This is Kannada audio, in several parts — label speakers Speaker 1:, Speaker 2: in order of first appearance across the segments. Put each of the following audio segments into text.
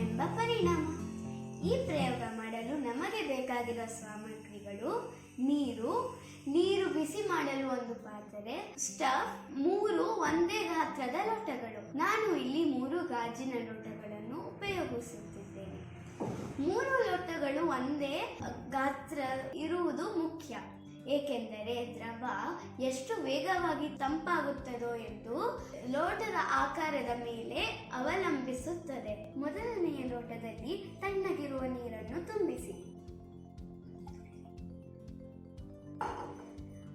Speaker 1: ಎಂಬ ಪರಿಣಾಮ. ಈ ಪ್ರಯೋಗ ಮಾಡಲು ನಮಗೆ ಬೇಕಾಗಿರುವ ಸಾಮಗ್ರಿಗಳು ನೀರು ನೀರು ಬಿಸಿ ಮಾಡಲು ಒಂದು ಪಾತ್ರೆ, ಸ್ಟಫ್, ಮೂರು ಒಂದೇ ಗಾತ್ರದ ಲೋಟಗಳು. ನಾನು ಇಲ್ಲಿ ಮೂರು ಗಾಜಿನ ಲೋಟಗಳನ್ನು ಉಪಯೋಗಿಸುತ್ತಿದ್ದೇನೆ. ಮೂರು ಲೋಟಗಳು ಒಂದೇ ಗಾತ್ರ ಇರುವುದು ಮುಖ್ಯ. ಏಕೆಂದರೆ ದ್ರವ ಎಷ್ಟು ವೇಗವಾಗಿ ತಂಪಾಗುತ್ತದೋ ಎಂದು ಲೋಟದ ಆಕಾರದ ಮೇಲೆ ಅವಲಂಬಿಸುತ್ತದೆ. ಮೊದಲನೆಯ ಲೋಟದಲ್ಲಿ ತಣ್ಣಗಿರುವ ನೀರನ್ನು ತುಂಬಿಸಿ.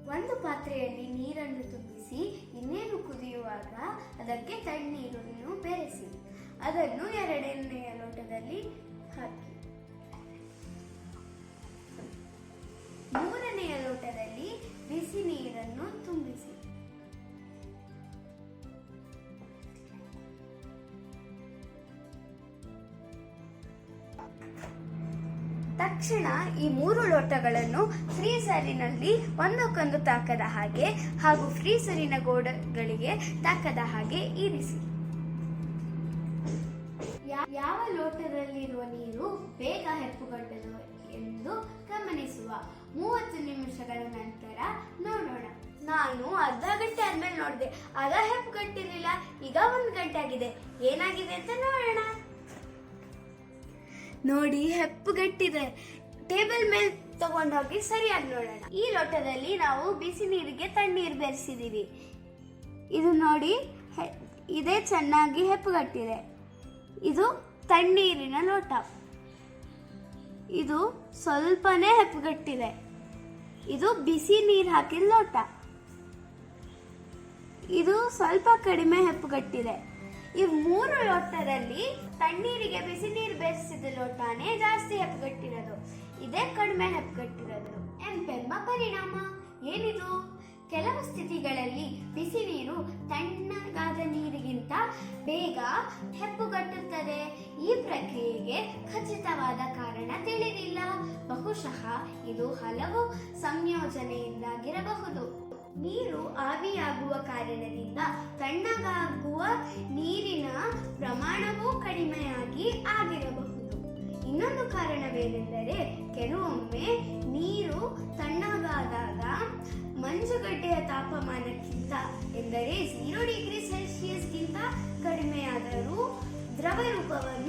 Speaker 1: ಒಂದು ಪಾತ್ರೆಯಲ್ಲಿ ನೀರನ್ನು ತುಂಬಿಸಿ, ಇನ್ನೇನು ಕುದಿಯುವಾಗ ಅದಕ್ಕೆ ತಣ್ಣೀರನ್ನು ಬೆರೆಸಿ. ಅದನ್ನು ಎರಡನೆಯ ಲೋಟದಲ್ಲಿ ಹಾಕಿ. ತಕ್ಷಣ ಈ ಮೂರು ಲೋಟಗಳನ್ನು ಫ್ರೀಸರಿನಲ್ಲಿ ಒಂದಕ್ಕೊಂದು ತಾಕದ ಹಾಗೆ ಹಾಗೂ ಫ್ರೀಸರಿನ ಗೋಡೆಗಳಿಗೆ ತಾಕದ ಹಾಗೆ ಇರಿಸಿ. ಯಾವ ಲೋಟದಲ್ಲಿರುವ ನೀರು ಬೇಗ ಹೆಪ್ಪುಗಟ್ಟದು ಎಂದು ಗಮನಿಸುವ ಮೂವತ್ತು ನಿಮಿಷಗಳ ನಂತರ ನೋಡೋಣ. ನಾನು ಅರ್ಧ ಗಂಟೆ ಆದ್ಮೇಲೆ ನೋಡಿದೆ. ಆಗ ಹೆಪ್ಪುಗಟ್ಟಿರಲಿಲ್ಲ. ಈಗ ಒಂದು ಗಂಟೆ ಆಗಿದೆ. ಏನಾಗಿದೆ ಅಂತ ನೋಡೋಣ. ನೋಡಿ ಹೆಪ್ಪುಗಟ್ಟಿದೆ. ಟೇಬಲ್ ಮೇಲೆ ತಗೊಂಡೋಗಿ ಸರಿಯಾಗಿ ನೋಡೋಣ. ಈ ಲೋಟದಲ್ಲಿ ನಾವು ಬಿಸಿ ನೀರಿಗೆ ತಣ್ಣೀರು ಬೆರೆಸಿದೀವಿ. ಇದು ನೋಡಿ ಇದೇ ಚೆನ್ನಾಗಿ ಹೆಪ್ಪುಗಟ್ಟಿದೆ. ಇದು ತಣ್ಣೀರಿನ ಲೋಟ. ಇದು ಸ್ವಲ್ಪನೇ ಹೆಪ್ಪುಗಟ್ಟಿದೆ. ಇದು ಬಿಸಿ ನೀರು ಹಾಕಿದ ಲೋಟ. ಇದು ಸ್ವಲ್ಪ ಕಡಿಮೆ ಹೆಪ್ಪುಗಟ್ಟಿದೆ. ಈ ಮೂರು ಲೋಟದಲ್ಲಿ ತಣ್ಣೀರಿಗೆ ಬಿಸಿ ನೀರು ಲೋಟನೇ ಜಾಸ್ತಿ ಹೆಪ್ಪುಗಟ್ಟಿರೋದು ಇದೇ ಕಡಿಮೆ ಹೆಪ್ಪುಗಟ್ಟಿರೋದು ಎಂಬೆಂಬ ಪರಿಣಾಮ? ಏನಿದು? ಕೆಲವು ಸ್ಥಿತಿಗಳಲ್ಲಿ ಬಿಸಿ ನೀರು ತಣ್ಣಗಾದ ನೀರಿಗಿಂತ ಬೇಗ ಹೆಪ್ಪುಗಟ್ಟುತ್ತದೆ. ಈ ಪ್ರಕ್ರಿಯೆಗೆ ಖಚಿತವಾದ ಕಾರಣ ತಿಳಿದಿಲ್ಲ. ಬಹುಶಃ ಇದು ಹಲವು ಸಂಯೋಜನೆಯಿಂದಾಗಿರಬಹುದು. ನೀರು ಆವಿಯಾಗುವ ಕಾರಣದಿಂದ ತಣ್ಣಗಾಗುವ ನೀರಿನ ಪ್ರಮಾಣವೂ ನೀರು ತಣ್ಣಗಾದಾಗ ಮಂಜುಗಡ್ಡೆಯ ತಾಪಮಾನಕ್ಕಿಂತ ಎಂದರೆ ಜೀರೋ ಡಿಗ್ರಿ ಸೆಲ್ಸಿಯಸ್ಗಿಂತ ಕಡಿಮೆಯಾದರೂ ದ್ರವ ರೂಪವನ್ನು